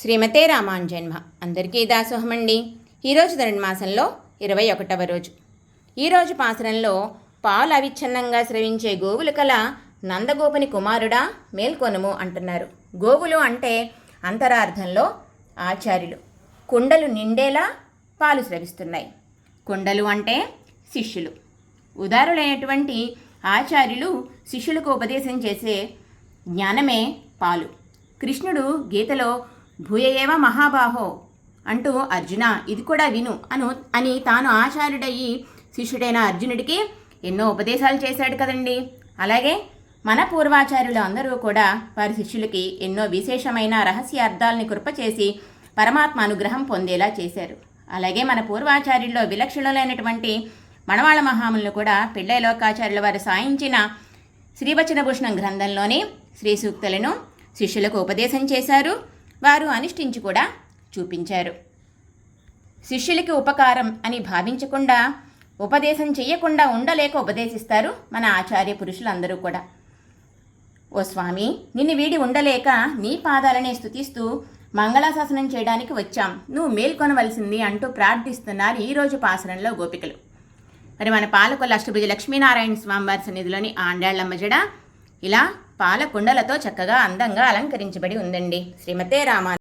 శ్రీమతే రామాంజన్మ అందరికీ దాసోహమండి ఈరోజు ధనుర్మాసంలో ఇరవై ఒకటవ రోజు. ఈరోజు పాసరంలో పాలు అవిచ్ఛిన్నంగా స్రవించే గోవులు కల నందగోపుని కుమారుడా మేల్కొనుము అంటున్నారు. గోవులు అంటే అంతరార్థంలో ఆచార్యులు. కుండలు నిండేలా పాలు స్రవిస్తున్నాయి. కుండలు అంటే శిష్యులు. ఉదారులైనటువంటి ఆచార్యులు శిష్యులకు ఉపదేశం చేసే జ్ఞానమే పాలు. కృష్ణుడు గీతలో భూయయేవ మహాబాహో అంటూ అర్జున ఇది కూడా విను అను అని తాను ఆచార్యుడయ్యి శిష్యుడైన అర్జునుడికి ఎన్నో ఉపదేశాలు చేశాడు కదండి. అలాగే మన పూర్వాచార్యులు అందరూ కూడా వారి శిష్యులకి ఎన్నో విశేషమైన రహస్య అర్థాలని కృపచేసి పరమాత్మ అనుగ్రహం పొందేలా చేశారు. అలాగే మన పూర్వాచార్యుల్లో విలక్షణులైనటువంటి మణవాళ మహాములను కూడా పిళ్ళై లోకాచార్యుల వారు సాయించిన శ్రీవచనభూషణం గ్రంథంలోని శ్రీ సూక్తులను శిష్యులకు ఉపదేశం చేశారు. వారు అనిష్టించి కూడా చూపించారు. శిష్యులకి ఉపకారం అని భావించకుండా ఉపదేశం చేయకుండా ఉండలేక ఉపదేశిస్తారు మన ఆచార్య పురుషులందరూ కూడా. ఓ స్వామి నిన్ను వీడి ఉండలేక నీ పాదాలనే స్థుతిస్తూ మంగళాశాసనం చేయడానికి వచ్చాం. నువ్వు మేల్కొనవలసింది అంటూ ప్రార్థిస్తున్నారు ఈరోజు పాసరంలో గోపికలు. మరి మన పాలకొల్ల అష్టభుజ లక్ష్మీనారాయణ స్వామివారి సన్నిధిలోని ఆండాళ్ళమ్మ జడ ఇలా పాల కుండలతో చక్కగా అందంగా అలంకరించబడి ఉందండి. శ్రీమతే రామ